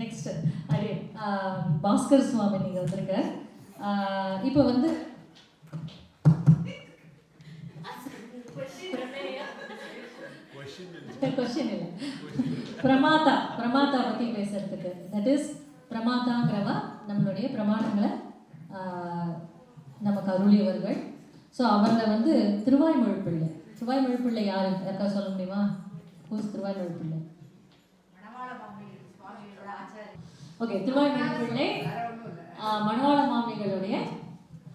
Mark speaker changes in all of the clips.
Speaker 1: Next array Bhaskar சுவாமி நீங்கள் வந்திருக்க. இப்போ வந்து கொஸ்டின் இல்லை. பிரமாதா பிரமாதா பற்றி பேசுறதுக்கு. தட் இஸ் பிரமாதாங்கிறவா நம்மளுடைய பிரமாணங்களை நமக்கு அருளியவர்கள். ஸோ அவங்க வந்து திருவாய்மொழி பிள்ளை திருவாய்மொழி பிள்ளை யார்? யாருக்கா சொல்ல முடியுமா? ஹூஸ் திருவாய்மொழி பிள்ளை ஓகே திருவாய்மொழி பிள்ளை மணவாள மாமிகளுடைய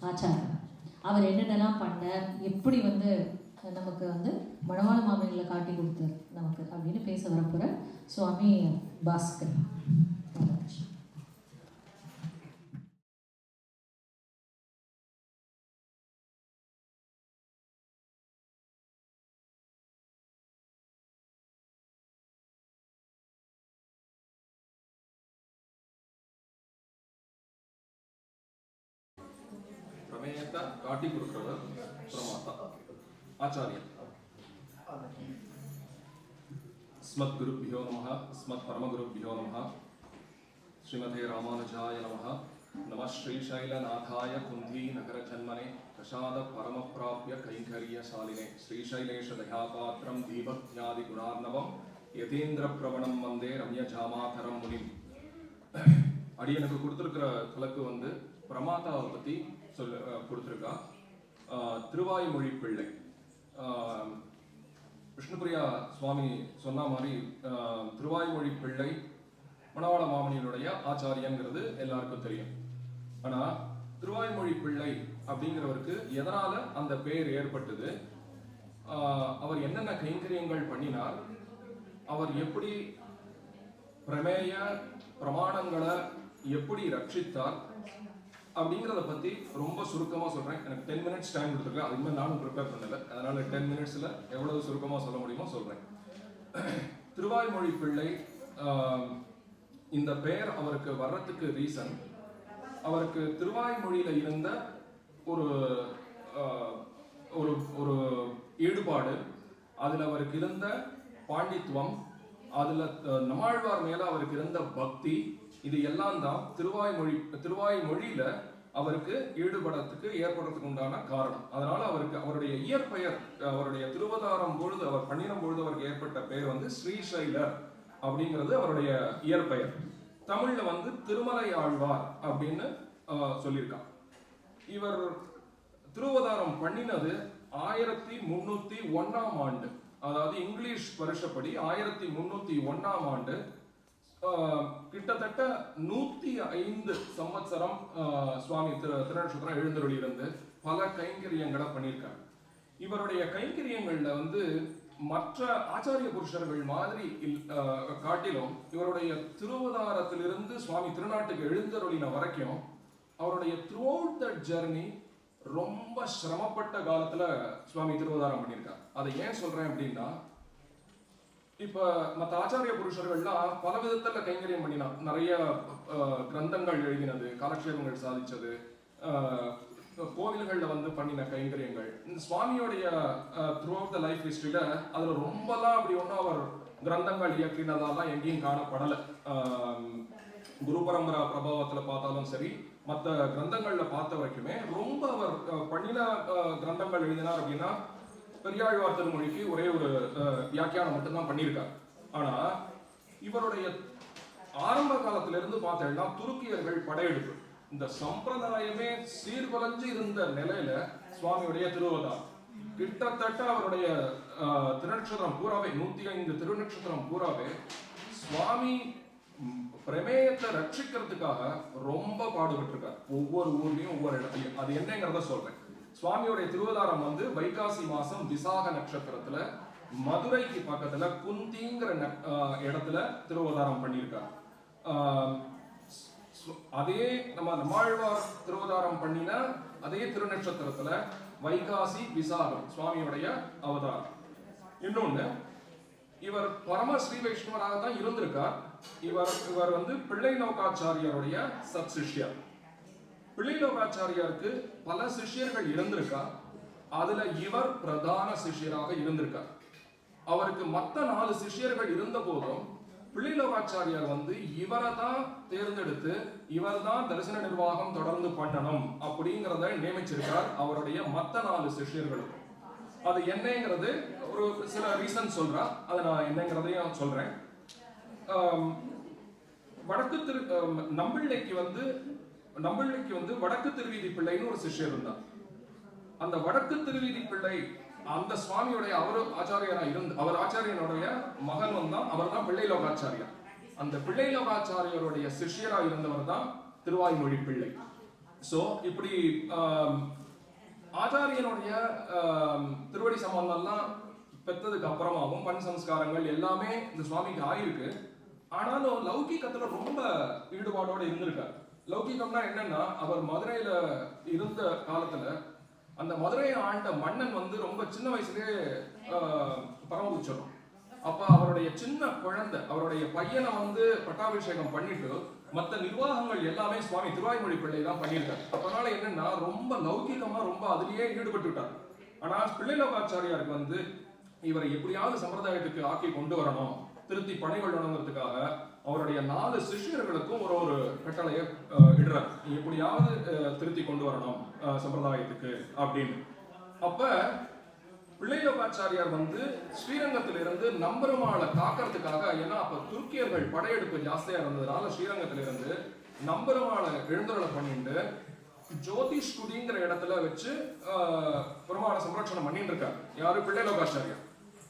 Speaker 1: ஆச்சாரம். அவர் என்னென்னலாம் பண்ணார்? எப்படி வந்து நமக்கு வந்து மணவாள மாமிகளை காட்டி கொடுத்தார் நமக்கு அப்படின்னு பேச வரப்போகிற சுவாமி பாஸ்கர்.
Speaker 2: ಪ್ರಮಾತ ಆಚಾರ್ಯ ಸ್ಮದ್ಗುರುಭ್ಯೋ ನಮಃ ಸ್ಮತ್ ಪರಮಗುರುಭ್ಯೋ ನಮಃ ಶ್ರೀಮಧೇ ರಾಮಾನುಜಾಯ ನಮಃ ನಮಃ ಶ್ರೀಶೈಲನಾಥಾಯ ಕುಂಧೀನಗರ ಜನ್ಮನೆ ಪ್ರಸಾದ ಪರಮಪ್ರಾಪ್ಯ ಕೈಂಕರ್ಯಶಾಲಿನೆ ಶ್ರೀಶೈಲೇಶ ದಯಾಪಾತ್ರಂ ದೀಪಜ್ಞಾದಿ ಗುಣಾರ್ಣವಂ ಯತೀಂದ್ರ ಪ್ರವಣಂ ವಂದೇ ರಮ್ಯಜಾಮಾತರಂ ಮುನಿಂ அடியனுக்கு கொடுத்துருக்கிற கலக்கு வந்து பிரமாதாவை பற்றி சொல்ல கொடுத்துருக்கா திருவாய்மொழி பிள்ளை. விஷ்ணுபிரியா சுவாமி சொன்ன மாதிரி திருவாய்மொழி பிள்ளை மணவாள மாமனியனுடைய ஆச்சாரியங்கிறது எல்லாருக்கும் தெரியும். ஆனால் திருவாய்மொழி பிள்ளை அப்படிங்கிறவருக்கு எதனால அந்த பெயர் ஏற்பட்டது? அவர் என்னென்ன கைங்கரியங்கள் பண்ணினார்? அவர் எப்படி பிரமேய பிரமாணங்களை எப்படி ரட்சித்தார்? அப்படிங்கிறத பற்றி ரொம்ப சுருக்கமாக சொல்கிறேன் எனக்கு டென் மினிட்ஸ் டைம் கொடுத்துருக்கேன் அதுக்கு மேலே நானும் ப்ரிப்பேர் பண்ணல. அதனால் டென் மினிட்ஸில் எவ்வளவு சுருக்கமாக சொல்ல முடியுமோ சொல்கிறேன் திருவாய்மொழி பிள்ளை இந்த பெயர் அவருக்கு வர்றதுக்கு ரீசன் அவருக்கு திருவாய்மொழியில் இருந்த ஒரு ஒரு ஒரு ஈடுபாடு அதில் அவருக்கு இருந்த பாண்டித்துவம் அதில் நம்மாழ்வார் மேலே அவருக்கு இருந்த பக்தி இது எல்லாம் தான் திருவாய்மொழி திருவாய்மொழியில அவருக்கு ஈடுபடத்துக்கு ஏற்படுறதுக்கு உண்டான காரணம். அதனால அவருக்கு அவருடைய இயற்பெயர் அவருடைய திருவதாரம் பொழுது அவர் பன்னிரம் பொழுது அவருக்கு ஏற்பட்ட பெயர் வந்து ஸ்ரீசைலர் அப்படிங்கிறது அவருடைய இயற்பெயர். தமிழ்ல வந்து திருமலை ஆழ்வார் அப்படின்னு ஆஹ், சொல்லியிருக்கான் இவர் திருவதாரம் பண்ணினது ஆயிரத்தி முன்னூத்தி ஒண்ணாம் ஆண்டு. அதாவது இங்கிலீஷ் வருஷப்படி ஆயிரத்தி முன்னூத்தி ஒண்ணாம் ஆண்டு கிட்டத்தட்ட நூத்தி ஐந்து சம்வத்சரம் சுவாமி திரு திருநட்சத்திரம் எழுந்தருளி இருந்து பல கைங்கரியங்களை பண்ணியிருக்காங்க இவருடைய கைங்கரியங்கள்ல வந்து மற்ற ஆச்சாரிய புருஷர்கள் மாதிரி காட்டிலும் இவருடைய திருவதாரத்திலிருந்து சுவாமி திருநாட்டுக்கு எழுந்தருளின வரைக்கும் அவருடைய த்ரூ அவுட் த ஜெர்னி ரொம்ப சிரமப்பட்ட காலத்துல சுவாமி திருவதாரம் பண்ணியிருக்கார் அதை ஏன் சொல்றேன் அப்படின்னா இப்ப மத்த ஆச்சாரிய புருஷர்கள்லாம் பல விதத்துல கைங்கரியம் பண்ணினா நிறைய கிரந்தங்கள் எழுதினது காலக்ஷேபங்கள் சாதிச்சது அஹ், கோவில்கள்ல வந்து பண்ணின கைங்கரியங்கள். இந்த சுவாமியோடைய த்ரூ அவுட் த லைஃப் ஹிஸ்டரியில அதுல ரொம்பலாம் அப்படி ஒன்றும் அவர் கிரந்தங்கள் இயக்கினதாலாம் எங்கேயும் காணப்படல. குரு பரம்பரா பிரபாவத்துல பார்த்தாலும் சரி மற்ற கிரந்தங்கள்ல பார்த்த வரைக்குமே ரொம்ப அவர் பண்ணின கிரந்தங்கள் எழுதினார் அப்படின்னா பெரியாழ்வார் திருமொழிக்கு ஒரே ஒரு வியாக்கியானம் மட்டும்தான் பண்ணியிருக்காரு. ஆனா இவருடைய ஆரம்ப காலத்திலிருந்து பார்த்தேன்னா துருக்கியர்கள் படையெடுப்பு. இந்த சம்பிரதாயமே சீர்குலைஞ்சு இருந்த நிலையில சுவாமியுடைய திருவதார். கிட்டத்தட்ட அவருடைய திருநட்சத்திரம் பூராவே நூத்தி ஐந்து திருநட்சத்திரம் பூராவே சுவாமி பிரமேயத்தை ரட்சிக்கிறதுக்காக ரொம்ப பாடுபட்டிருக்கார். ஒவ்வொரு ஊர்லயும் ஒவ்வொரு இடத்துலயும் அது என்னங்கிறத சொல்றேன். சுவாமியுடைய திருவதாரம் வந்து வைகாசி மாசம் விசாக நட்சத்திரத்துல மதுரைக்கு பக்கத்துல குந்திங்கிற ந- இடத்துல திருவதாரம் பண்ணியிருக்கார். ஆஹ் சு- அதே நம்ம நம்மாழ்வார் திருவதாரம் பண்ணின அதே திருநட்சத்திரத்துல வைகாசி விசாகம் சுவாமியுடைய அவதாரம். இன்னொன்னு இவர் பரம ஸ்ரீ வைஷ்ணவராக தான் இருந்திருக்கார். இவர் இவர் வந்து பிள்ளை நோக்காச்சாரியருடைய சத் சிஷ்யர் பிள்ளை நௌகாச்சாரியாருக்கு பல சிஷ்யர்கள் இருந்திருக்கா அதுல இவர் பிரதான சிஷ்யராக இருந்திருக்கார். அவருக்கு மற்ற நாலு சிஷ்யர்கள் இருந்த போதும் பிள்ளைலோகாச்சாரியார் வந்து இவரை தான் தேர்ந்தெடுத்து இவர் தான் தரிசன நிர்வாகம் தொடர்ந்து பண்ணணும் அப்படிங்கிறத நியமிச்சிருக்கார் அவருடைய மற்ற நாலு சிஷியர்களுக்கும் அது என்னங்கிறது ஒரு சில ரீசன் சொல்றா அதை நான் என்னங்கிறதையும் சொல்றேன். வடக்கு திரு நம்பிள்ளைக்கு வந்து நம்பிள்ளைக்கு வந்து வடக்கு திருவீதி பிள்ளைன்னு ஒரு சிஷ்யர் இருந்தார். அந்த வடக்கு திருவீதி பிள்ளை அந்த சுவாமியுடைய அவரு ஆச்சாரியராக இருந்து அவர் ஆச்சாரியனுடைய மகன் வந்தான். அவர் தான் பிள்ளை லோகாச்சாரியார் அந்த பிள்ளை லோகாச்சாரியருடைய சிஷ்யராக இருந்தவர் தான் திருவாய்மொழி பிள்ளை. சோ இப்படி ஆச்சாரியனுடைய திருவடி சம்பந்தம்லாம் பெற்றதுக்கு அப்புறமாவும் பண் சம்ஸ்காரங்கள் எல்லாமே இந்த சுவாமிக்கு ஆயிருக்கு. ஆனாலும் லௌகிகத்துல ரொம்ப ஈடுபாடோட இருந்திருக்கார். லௌகிகம்னா என்னன்னா அவர் மதுரையில இருந்த காலத்துல அந்த மதுரையை ஆண்ட மன்னன் வந்து ரொம்ப சின்ன வயசுலேயே ஆஹ், பரமபுச்சரம் அப்ப அவருடைய சின்ன குழந்தை அவருடைய பையனை வந்து பட்டாபிஷேகம் பண்ணிட்டு மற்ற நிர்வாகங்கள் எல்லாமே சுவாமி திருவாய்மொழி பிள்ளை தான் பண்ணியிருக்காரு. அதனால என்னன்னா ரொம்ப லௌகிகமா ரொம்ப அதுலயே ஈடுபட்டுட்டார். ஆனா பிள்ளைலோகாச்சாரியாருக்கு வந்து இவரை எப்படியாவது சம்பிரதாயத்துக்கு ஆக்கி கொண்டு வரணும் திருத்தி பணி கொள்ளணுங்கிறதுக்காக அவருடைய நாலு சிஷ்யர்களுக்கும் ஒரு ஒரு கட்டளையை இடுறார். எப்படியாவது திருத்தி கொண்டு வரணும். சம்பிரதாயத்துக்கு அப்படின்னு. அப்ப பிள்ளையோகாச்சாரியார் வந்து ஸ்ரீரங்கத்திலிருந்து நம்பருமாளை காக்கிறதுக்காக ஏன்னா அப்ப துருக்கியர்கள் படையெடுப்பு ஜாஸ்தியா இருந்ததுனால ஸ்ரீரங்கத்திலிருந்து நம்பருமாளை எழுந்தருளை பண்ணிட்டு ஜோதிஷ் குடிங்கிற இடத்துல வச்சு பெருமாளை சம்ரட்சணம் பண்ணிட்டு இருக்காரு யாரு? பிள்ளைலோகாச்சாரியார்.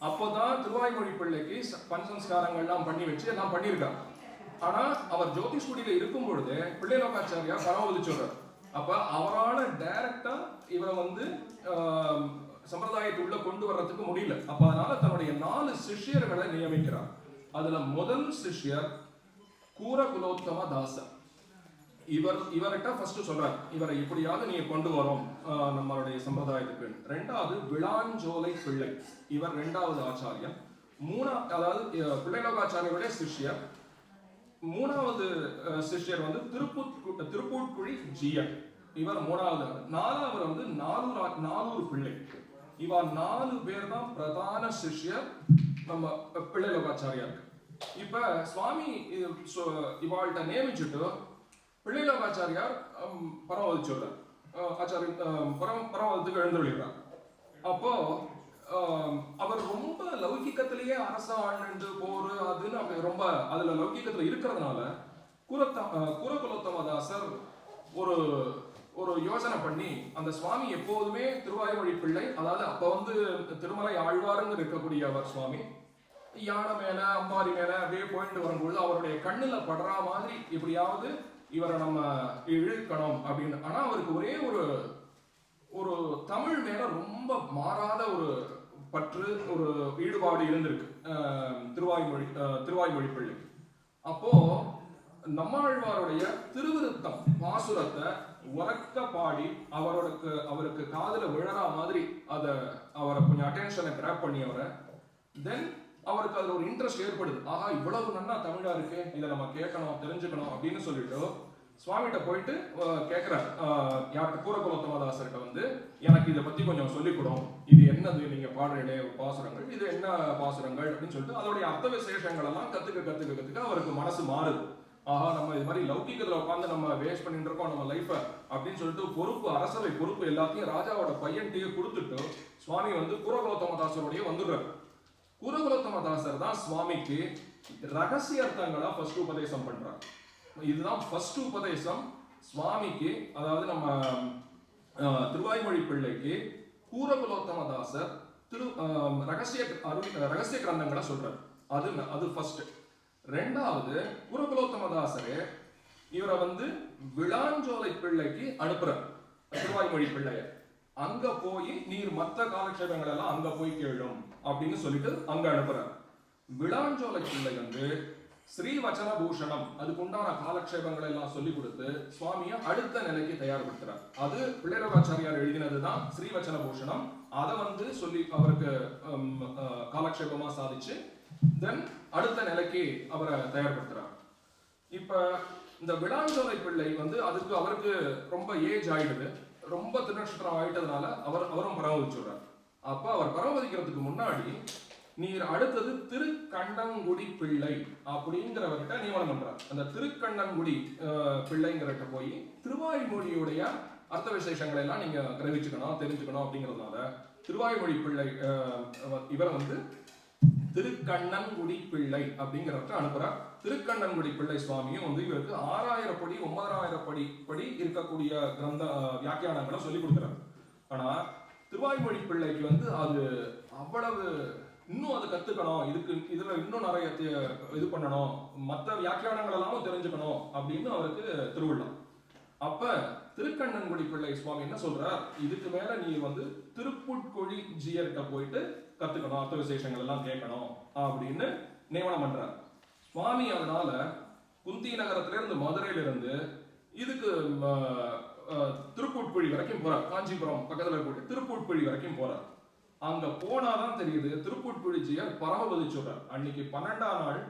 Speaker 2: அப்போதான் திருவாய்மொழி பிள்ளைக்கு பஞ்சம்ஸ்காரங்கள்லாம் பஞ்சசம்ஸ்காரங்கள்லாம் பண்ணி வச்சு எல்லாம் பண்ணியிருக்காரு ஆனா அவர் ஜோதிஷ் குடியில இருக்கும் பொழுது பிள்ளைலோகாச்சாரியார் பரமவதி சொல்றார். அப்ப அவரால டைரக்டா இவரை வந்து சம்பிரதாயத்தை உள்ள கொண்டு வர்றதுக்கு முடியல. அப்ப அதனால தன்னுடைய நாலு சிஷ்யர்களை நியமிக்கிறார். அதுல முதல் சிஷ்யர் கூரகுலோத்தம தாசர். இவர் இவர்கிட்ட ஃபர்ஸ்ட் சொல்றார் இவரை எப்படியாவது நீங்க கொண்டு வரோம் நம்மளுடைய சம்பிரதாயத்துக்கு ரெண்டாவது விளாஞ்சோலை பிள்ளை. இவர் ரெண்டாவது ஆச்சாரியன். மூணா அதாவது அஹ், பிள்ளைலோகாச்சாரியருடைய சிஷ்யர். மூணாவது சிஷ்யர் வந்து திருப்பூர் திருப்பூர்குழி ஜியர். இவர் மூணாவது நாலாவர் நாலாவது வந்து நானூறு ஆ- நானூறு பிள்ளை. இவர் நாலு பேர் தான் பிரதான சிஷ்யர் நம்ம பிள்ளைலோகாச்சாரியாருக்கு இப்ப சுவாமி இவாள்கிட்ட நியமிச்சுட்டு பிள்ளை லோகாச்சாரியார் பரமவதி சொல்றார். ஆச்சாரிய அஹ், பரம பரமவதத்துக்கு எழுந்துள்ளார் அப்போ அவர் ரொம்ப லௌகிக்கத்திலேயே அரச ஆண்டு போர் அதுன்னு ரொம்ப அதுல லௌகிக்கத்துல இருக்கிறதுனால குரத்த குரகுலோத்தமதாசர் ஒரு ஒரு யோசனை பண்ணி அந்த சுவாமி எப்போதுமே திருவாய்மொழி பிள்ளை அதாவது அப்ப வந்து திருமலை ஆழ்வாருன்னு இருக்கக்கூடிய அவர் சுவாமி யானை மேல அம்பாரி மேல அப்படியே போயிட்டு வரும்பொழுது அவருடைய கண்ணுல படுற மாதிரி எப்படியாவது இவரை நம்ம இழுக்கணும் அப்படின்னு. ஆனா அவருக்கு ஒரே ஒரு ஒரு தமிழ் மேல ரொம்ப மாறாத ஒரு பற்று ஒரு ஈடுபாடு இருந்திருக்கு. அஹ், திருவாய்மொழி அஹ், திருவாய்மொழி பிள்ளை அப்போ நம்மாழ்வாருடைய திருவிருத்தம் பாசுரத்தை உறக்க பாடி அவருக்கு அவருக்கு காதல விழற மாதிரி அதை அவரை கொஞ்சம் அட்டென்ஷனை கிராப் பண்ணி அவரை தென் அவருக்கு அதில் ஒரு இன்ட்ரெஸ்ட் ஏற்படுது. ஆஹா இவ்வளவு நன்னா தமிழா இருக்கு இதை நம்ம கேட்கணும் தெரிஞ்சுக்கணும் அப்படின்னு சொல்லிட்டு சுவாமிகிட்ட போயிட்டு கேட்குறாரு கேக்குறார். அஹ், யார்கிட்ட கூரகுலோத்தமதாசர்கிட்ட வந்து எனக்கு இதை பத்தி கொஞ்சம் சொல்லிக்கொடும். இது என்னது? நீங்கள் பாடுறீங்களே பாசுரங்கள் இது என்ன பாசுரங்கள்? அப்படின்னு சொல்லிட்டு அதோடைய அர்த்த விசேஷங்கள் எல்லாம் கற்றுக்க கற்றுக்க கற்றுக்க அவருக்கு மனசு மாறுது. ஆஹா நம்ம இது மாதிரி லௌகிகத்தில் உட்காந்து நம்ம வேஸ்ட் பண்ணிட்டு இருக்கோம் நம்ம லைஃப்பை அப்படின்னு சொல்லிட்டு பொறுப்பு அரசவை பொறுப்பு எல்லாத்தையும் ராஜாவோட பையன்கிட்டயே கொடுத்துட்டு சுவாமி வந்து கூரகுலோத்தமதாசருடைய வந்துடுறாரு. கூரகுலோத்தமதாசர் தான் சுவாமிக்கு ரகசிய அர்த்தங்களா ஃபர்ஸ்ட் உபதேசம் பண்றார். இதுதான் ஃபர்ஸ்ட் உபதேசம் சுவாமிக்கு அதாவது நம்ம திருவாய்மொழி பிள்ளைக்கு கூரகுலோத்தமதாசர் திரு ரகசிய அருள் ரகசிய கிரந்தங்களை சொல்றாரு. அது அது ஃபர்ஸ்ட் ரெண்டாவது கூரகுலோத்தமதாசரே இவரை வந்து விழாஞ்சோலை பிள்ளைக்கு அனுப்புறார். திருவாய்மொழி பிள்ளைய. அங்க போய் நீர் மற்ற காலக்ஷேபங்கள் எல்லாம் அங்க போய் கேளும் அப்படின்னு சொல்லிட்டு அங்க அனுப்புறார். விளாஞ்சோலை பிள்ளை வந்து ஸ்ரீவச்சன பூஷணம் அதுக்கு உண்டான காலக்ஷேபங்களை எல்லாம் சொல்லி கொடுத்து சுவாமியை அடுத்த நிலைக்கு தயார்படுத்துறார். அது பிள்ளைரவாச்சாரியார் எழுதினதுதான் தான் வச்சன பூஷணம் அதை வந்து சொல்லி அவருக்கு காலக்ஷேபமா சாதிச்சு தென் அடுத்த நிலைக்கு அவரை தயார்படுத்துறார். இப்ப இந்த விளாஞ்சோலை பிள்ளை வந்து அதுக்கு அவருக்கு ரொம்ப ஏஜ் ஆயிடுது. ரொம்ப திருநட்சத்திரம் ஆயிட்டதுனால அவர் அவரும் பராமரிச்சுடுறார் அப்ப அவர் பராமரிக்கிறதுக்கு முன்னாடி நீர் அடுத்தது திருக்கண்ணங்குடி பிள்ளை அப்படிங்கிறவர்கிட்ட நியமனம் பண்றார் அந்த திருக்கண்ணங்குடி பிள்ளைங்கிறட்ட போய் திருவாய்மொழியுடைய அர்த்த விசேஷங்களை எல்லாம் நீங்க கிரகிச்சுக்கணும் தெரிஞ்சுக்கணும் அப்படிங்கிறதுனால திருவாய்மொழி பிள்ளை இவரை வந்து திருக்கண்ணன்குடி பிள்ளை அப்படிங்கிறவற்றை அனுப்புறார் திருக்கண்ணன்குடி பிள்ளை சுவாமியும் வந்து இவருக்கு ஆறாயிரம் படி ஒன்பதாயிரம் படி படி இருக்கக்கூடிய கிரந்த வியாக்கியானங்களை சொல்லி கொடுக்குறாரு. ஆனா திருவாய்மொழி பிள்ளைக்கு வந்து அது அவ்வளவு இன்னும் அதை கத்துக்கணும். இதுக்கு இதுல இன்னும் நிறைய தே- இது பண்ணணும். மற்ற வியாக்கியானங்கள் எல்லாமும் தெரிஞ்சுக்கணும் அப்படின்னு அவருக்கு திருவிழா அப்ப திருக்கண்ணன்குடி பிள்ளை சுவாமி என்ன சொல்றார்? இதுக்கு மேல நீ வந்து திருப்புட்கொழி ஜியர்கிட்ட போயிட்டு கத்துக்கணும். அர்த்த விசேஷங்கள் எல்லாம் கேட்கணும் அப்படின்னு நியமனம் பண்றார். சுவாமி அதனால குந்தி நகரத்துல இருந்து மதுரையில இருந்து இதுக்கு ம, திருப்புட்குழி வரைக்கும் போறார். காஞ்சிபுரம் பக்கத்துல இருக்கக்கூடிய திருப்புட்குழி வரைக்கும் போறார். அங்க போனாதான் தெரியுது. திருப்பூர் ஜியர் பரமபதி சொல்றார். அன்னைக்கு பன்னெண்டாம் நாள்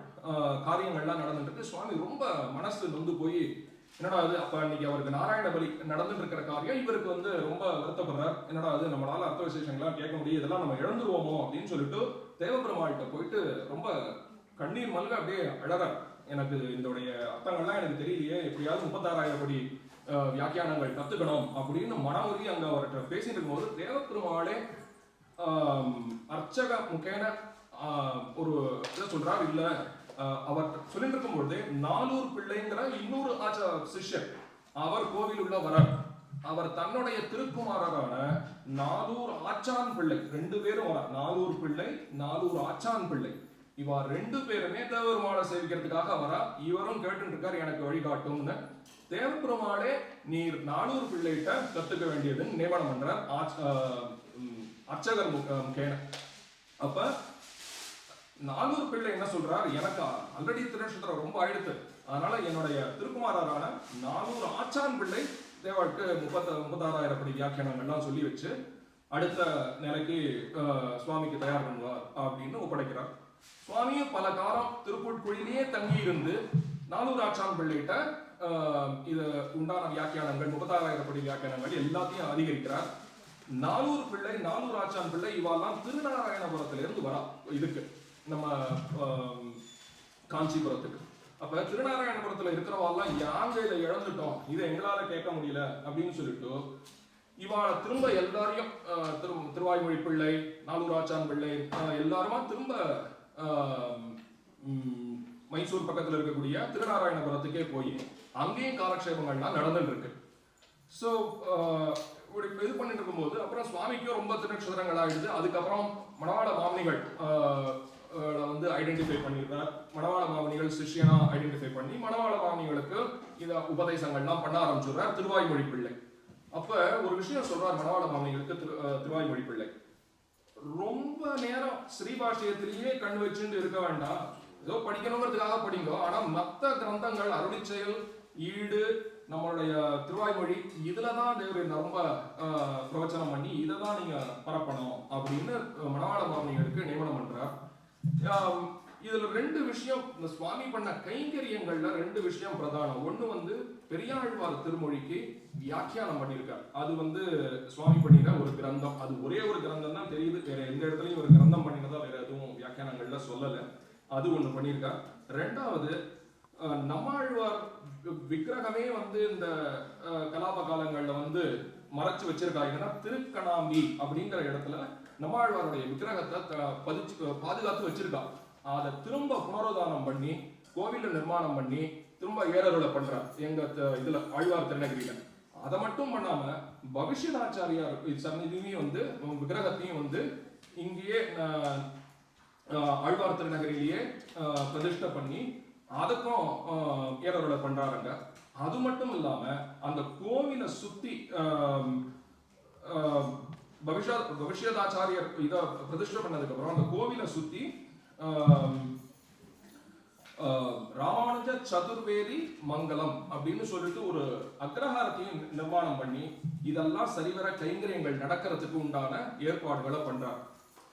Speaker 2: காரியங்கள்லாம் நடந்துட்டு இருக்கு. சுவாமி ரொம்ப மனசு நொந்து போய் என்னடா அது அப்ப அன்னைக்கு அவருக்கு நாராயண பலி நடந்துட்டு இருக்கிற காரியம் இவருக்கு வந்து ரொம்ப வருத்தப்படுறார். என்னடா அது நம்மளால அர்த்த விசேஷங்கள்லாம் கேட்க முடியும் இதெல்லாம் நம்ம இழந்துருவோமோ அப்படின்னு சொல்லிட்டு தேவபெருமாள்கிட்ட போயிட்டு ரொம்ப கண்ணீர் மல்க அப்படியே அழறார். எனக்கு இதோடைய அர்த்தங்கள்லாம் எனக்கு தெரியலையே. எப்படியாவது முப்பத்தாறாயிரம் கோடி வியாக்கியானங்கள் கத்துக்கணும் அப்படின்னு மனமுறி அங்க அவர்கிட்ட பேசிட்டு இருக்கும்போது தேவபெருமாளே அர்ச்சக முக்கேன ஒரு இதை சொல்றார் இல்ல அவர் சொல்லிட்டு இருக்கும்பொழுதே நானூறு பிள்ளைங்கிற இன்னொரு ஆச்ச சிஷ்யர் அவர் கோவில் உள்ள வரார். அவர் தன்னுடைய திருக்குமாரரான நானூறு ஆச்சான் பிள்ளை ரெண்டு பேரும் வரார். நாலூர் பிள்ளை நாலூர் ஆச்சான் பிள்ளை. இவா ரெண்டு பேருமே தேவபெருமாளை சேவிக்கிறதுக்காக வரா. இவரும் கேட்டு இருக்காரு எனக்கு வழிகாட்டும்னு தேவபெருமாளே நீர் நானூறு பிள்ளைகிட்ட கத்துக்க வேண்டியதுன்னு நியமனம் பண்றார். ஆச்- அர்ச்சகர் முக- முகேன அப்ப நானூறு பிள்ளை என்ன சொல்றார்? எனக்கு ஆல்ரெடி திருநட்சத்திரம் ரொம்ப ஆயிடுத்து. அதனால என்னுடைய திருக்குமாரரான நானூறு ஆச்சான் பிள்ளை தேவாளுக்கு முப்பத்த முப்பத்தாறாயிரம் படி வியாக்கியானங்கள்லாம் சொல்லி வச்சு அடுத்த நிலைக்கு சுவாமிக்கு தயார் பண்ணுவார் அப்படின்னு ஒப்படைக்கிறார். சுவாமியும் பல காலம் திருப்பூட்குழிலேயே தங்கி இருந்து நானூறு ஆச்சான் பிள்ளைகிட்ட இது உண்டான வியாக்கியானங்கள் முப்பத்தாறாயிரம் படி வியாக்கியானங்கள் எல்லாத்தையும் அதிகரிக்கிறார். நானூறு பிள்ளை நானூறு ஆச்சான் பிள்ளை இவாலாம் திருநாராயணபுரத்திலிருந்து வரா. இதுக்கு நம்ம காஞ்சிபுரத்துக்கு. அப்ப திருநாராயணபுரத்துல இருக்கிறவாள்லாம் யாங்க இதை இழந்துட்டோம்? இதை எங்களால கேட்க முடியல அப்படின்னு சொல்லிட்டு இவாள திரும்ப எல்லாரையும் திரு திருவாய்மொழி பிள்ளை நாலூர் ஆச்சான் பிள்ளை எல்லாருமா திரும்ப மைசூர் பக்கத்துல இருக்கக்கூடிய திருநாராயணபுரத்துக்கே போய் அங்கேயும் காலக்ஷேபங்கள்லாம் நடந்துட்டு இருக்கு. ஸோ இப்படி இது பண்ணிட்டு இருக்கும்போது அப்புறம் சுவாமிக்கும் ரொம்ப திருநக்ஷதிரங்கள் ஆயிடுது. அதுக்கப்புறம் மணவாள மாமனிகள் வந்து ஐடென்டிஃபை பண்ணியிருக்கார் மணவாள மாமனிகள் சிஷ்யனா ஐடென்டிஃபை பண்ணி மணவாள மாமனிகளுக்கு இதை உபதேசங்கள்லாம் பண்ண ஆரம்பிச்சுடுறார் திருவாய்மொழி பிள்ளை. அப்ப ஒரு விஷயம் சொல்றார் மணவாள மாமனிகளுக்கு திரு திருவாய்மொழி பிள்ளை. ரொம்ப நேரம் ஸ்ரீபாஷியத்திலேயே கண் வச்சுட்டு இருக்க வேண்டாம். ஏதோ படிக்கணுங்கிறதுக்காக படிங்க ஆனா மத்த கிரந்தங்கள் அருளிச்செயல் ஈடு நம்மளுடைய திருவாய்மொழி இதுல தான் தேவர் ரொம்ப பிரவச்சனம் பண்ணி இதை தான் நீங்க பரப்பணும் அப்படின்னு மணவாள மாமனிகளுக்கு நியமனம் பண்றார். இதுல ரெண்டு விஷயம் இந்த சுவாமி பண்ண கைங்கரியங்கள்ல ரெண்டு விஷயம் பிரதானம். ஒண்ணு வந்து பெரியாழ்வார் திருமொழிக்கு வியாக்கியானம் பண்ணியிருக்கார். அது வந்து சுவாமி பண்ணின ஒரு கிரந்தம். அது ஒரே ஒரு கிரந்தம் தான் தெரியுது. வேற எந்த இடத்துலயும் ஒரு கிரந்தம் பண்ணினதா வேற எதுவும் வியாக்கியானங்கள்ல சொல்லல. அது ஒண்ணு பண்ணியிருக்கார். ரெண்டாவது நம்மாழ்வார் விக்கிரகமே வந்து இந்த கலாப காலங்கள்ல வந்து மறைச்சு வச்சிருக்காங்கன்னா திருக்கணாம்பி அப்படிங்கிற இடத்துல நம்மாழ்வாருடைய விக்கிரகத்தை த- பதிச்சு பாதுகாத்து வச்சிருக்கா. அதை திரும்ப புனருதானம் பண்ணி கோவில நிர்மாணம் பண்ணி திரும்ப ஏறருளை பண்றார். எங்க த- இதுல ஆழ்வார் திருநகரியில அதை மட்டும் பண்ணாம பவிஷ்யதாச்சாரியார் இது சந்நிதியும் வந்து விக்கிரகத்தையும் வந்து இங்கேயே ஆழ்வார் திருநகரிலேயே பிரதிஷ்டை பண்ணி அதுக்கும் ஆஹ், ஏறருளை பண்றாருங்க. அது மட்டும் இல்லாம அந்த கோவிலை சுத்தி ஆஹ், பவிஷ்யதாச்சாரியர் இதை பிரதிஷ்டை பண்ணதுக்கு அப்புறம் அந்த கோவிலை சுத்தி ராமானுஜ சதுர்வேதி மங்கலம் அப்படின்னு சொல்லிட்டு ஒரு அக்ரஹாரத்தையும் நிர்மாணம் பண்ணி இதெல்லாம் சரிவர கைங்கரியங்கள் நடக்கிறதுக்கு உண்டான ஏற்பாடுகளை பண்றார்.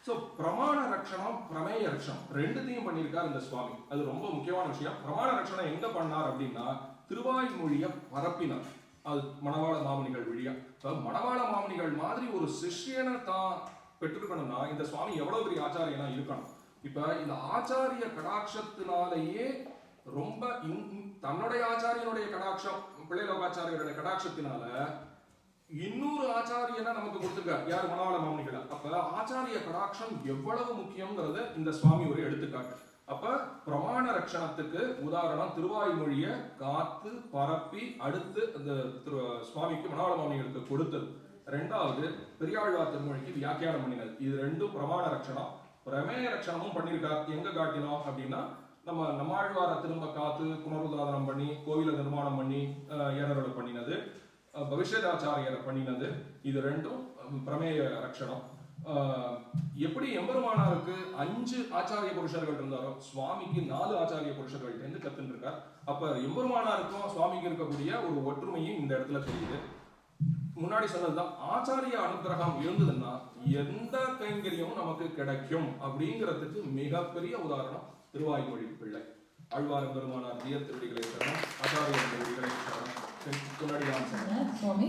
Speaker 2: ஸோ பிரமாண ரட்சணம் பிரமேய ரட்சணம் ரெண்டுத்தையும் பண்ணியிருக்கார் இந்த சுவாமி. அது ரொம்ப முக்கியமான விஷயம். பிரமாண ரட்சணம் எங்க பண்ணார் அப்படின்னா திருவாய்மொழிய பரப்பினார். அது மணவாள மாமனிகள் வழியா. இப்போ மணவாள மாமனிகள் மாதிரி ஒரு சிஷ்யனை தான் பெற்றிருக்கணும்னா இந்த சுவாமி எவ்வளவு பெரிய ஆச்சாரியனா இருக்கணும்? இப்ப இந்த ஆச்சாரிய கடாட்சத்தினாலேயே ரொம்ப இன்- தன்னுடைய ஆச்சாரியனுடைய கடாட்சம் பிள்ளை லோகாச்சாரியருடைய கடாட்சத்தினால இன்னொரு ஆச்சாரியனை நமக்கு கொடுத்துருக்கார். யார்? மணவாள மாமனிகள். அப்ப ஆச்சாரிய கடாட்சம் எவ்வளவு முக்கியங்கிறத இந்த சுவாமி ஒரு எடுத்துக்காட்டு. அப்ப பிரமாண ரட்சணத்துக்கு உதாரணம் திருவாய்மொழிய காத்து பரப்பி அடுத்து அந்த திரு சுவாமிக்கு மணவாள மாமனிகளுக்கு கொடுத்தது. ரெண்டாவது பெரியாழ்வார் திருமொழிக்கு வியாக்கியானம் பண்ணினது. இது ரெண்டும் பிரமாண ரட்சணம் பிரமேய ரட்சணமும் பண்ணியிருக்கார் எங்க காட்டினோம்? அப்படின்னா நம்ம நம்மாழ்வாரை திரும்ப காத்து புனருதாரணம் பண்ணி கோவிலை நிர்மாணம் பண்ணி ஏறர்கள் பண்ணினது. பவிஷதாச்சாரியரை பண்ணினது. இது ரெண்டும் பிரமேய ரட்சணம் எப்படி எம்பெருமானாருக்கு அஞ்சு ஆச்சாரிய புருஷர்கள் இருந்தாரோ சுவாமிக்கு நாலு ஆச்சாரிய புருஷர்கள் இருந்து கத்துன்னு இருக்கார் அப்ப எம்பெருமானாருக்கும் சுவாமிக்கு இருக்கக்கூடிய ஒரு ஒற்றுமையும் இந்த இடத்துல தெரியுது. முன்னாடி சொன்னதுதான் ஆச்சாரிய அனுகிரகம் இருந்ததுன்னா எந்த கைங்கரியமும் நமக்கு கிடைக்கும் அப்படிங்கிறதுக்கு மிகப்பெரிய உதாரணம் திருவாய்மொழி பிள்ளை. ஆழ்வார் பெருமானார் தீய திருடிகளை தரணும் ஆச்சாரிய திருடிகளை
Speaker 1: தரணும் சுவாமி.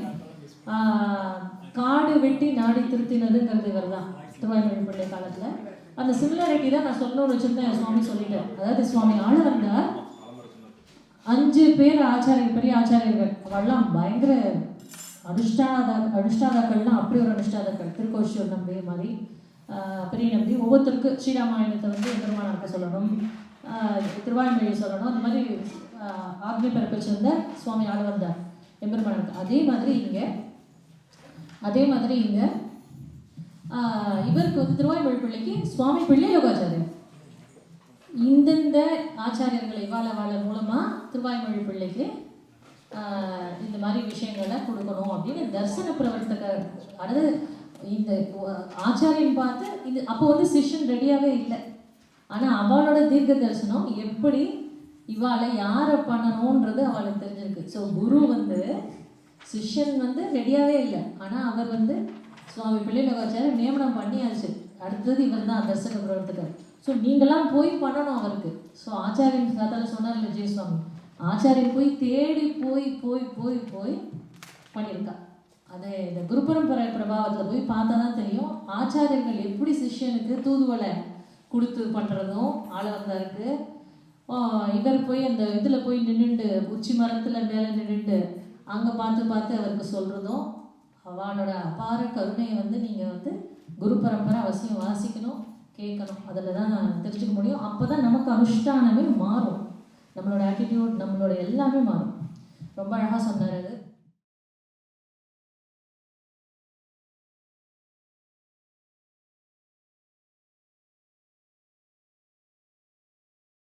Speaker 1: காடு வெட்டி நாடி திருத்தினதுங்கிறது இவர் தான் திருவாய்மொழி பிள்ளை காலத்தில். அந்த சிமிலாரிட்டி தான் நான் சொல்லணும்னு வச்சிருந்தேன் சுவாமி சொல்லிட்டேன் அதாவது சுவாமி ஆள வந்தார் அஞ்சு பேர் ஆச்சாரியர் பெரிய ஆச்சாரியர்கள். அவெல்லாம் பயங்கர அனுஷ்டானதா அனுஷ்டாதாக்கள்லாம் அப்படி ஒரு அனுஷ்டாதாக்கள். திருக்கோஷூர் நம்பி மாதிரி பெரிய நம்பி. ஒவ்வொருத்தருக்கு ஸ்ரீராமாயணத்தை வந்து எம்பெருமானாருக்கு சொல்லணும். ஆஹ், சொல்லணும். அந்த மாதிரி ஆஹ், ஆக்னி பிறப்பிச்சிருந்த சுவாமி ஆழ்வந்தார் வந்தார் அதே மாதிரி இங்கே அதே மாதிரி இங்கே இவருக்கு வந்து திருவாய்மொழி பிள்ளைக்கு சுவாமி பிள்ளை யோகாச்சாரியர் இந்தந்த ஆச்சாரியர்கள் இவாள வாழ மூலமாக திருவாய்மொழி பிள்ளைக்கு இந்த மாதிரி விஷயங்களை கொடுக்கணும் அப்படின்னு தர்சன பிரவர்த்தகர் அதாவது இந்த ஆச்சாரியம் பார்த்து இது அப்போ வந்து சிஷ்யன் ரெடியாகவே இல்லை. ஆனால் அவளோட தீர்க்க தரிசனம் எப்படி இவாளை யாரை பண்ணணுன்றது அவளுக்கு தெரிஞ்சிருக்கு. ஸோ குரு வந்து சிஷ்யன் வந்து ரெடியாகவே இல்லை. ஆனால் அவர் வந்து சுவாமி பிள்ளைலகாச்சாரியர் நியமனம் பண்ணியாச்சு. அடுத்தது இவர் தான் தர்சன பிரவர்த்தகர் ஸோ நீங்களாம் போய் பண்ணணும் அவருக்கு. ஸோ ஆச்சாரியன் கதால சொன்னார் இல்லை ஜெயசுவாமி? ஆச்சாரியன் போய் தேடி போய் போய் போய் போய் பண்ணியிருக்கா. அதை இந்த குரு பரம்பரை பிரபாவத்தில் போய் பார்த்தா தான் தெரியும். ஆச்சாரியர்கள் எப்படி சிஷ்யனுக்கு தூதுவளை கொடுத்து பண்ணுறதும் ஆள வந்தாருக்கு இவர் போய் அந்த இதில் போய் நின்றுண்டு உச்சி மரத்தில் மேலே நின்றுண்டு அங்கே பார்த்து பார்த்து அவருக்கு சொல்கிறதும் அவனோட அபார கருணையை வந்து நீங்கள் வந்து குரு பரம்பரை அவசியம் வாசிக்கணும் கேட்கணும். அதில் தான் தெரிஞ்சுக்க முடியும். அப்போ தான் நமக்கு அனுஷ்டானமே மாறும். நம்மளோட ஆட்டிடியூட் நம்மளோட எல்லாமே மாறும். ரொம்ப அழகாக சொன்னார் அது.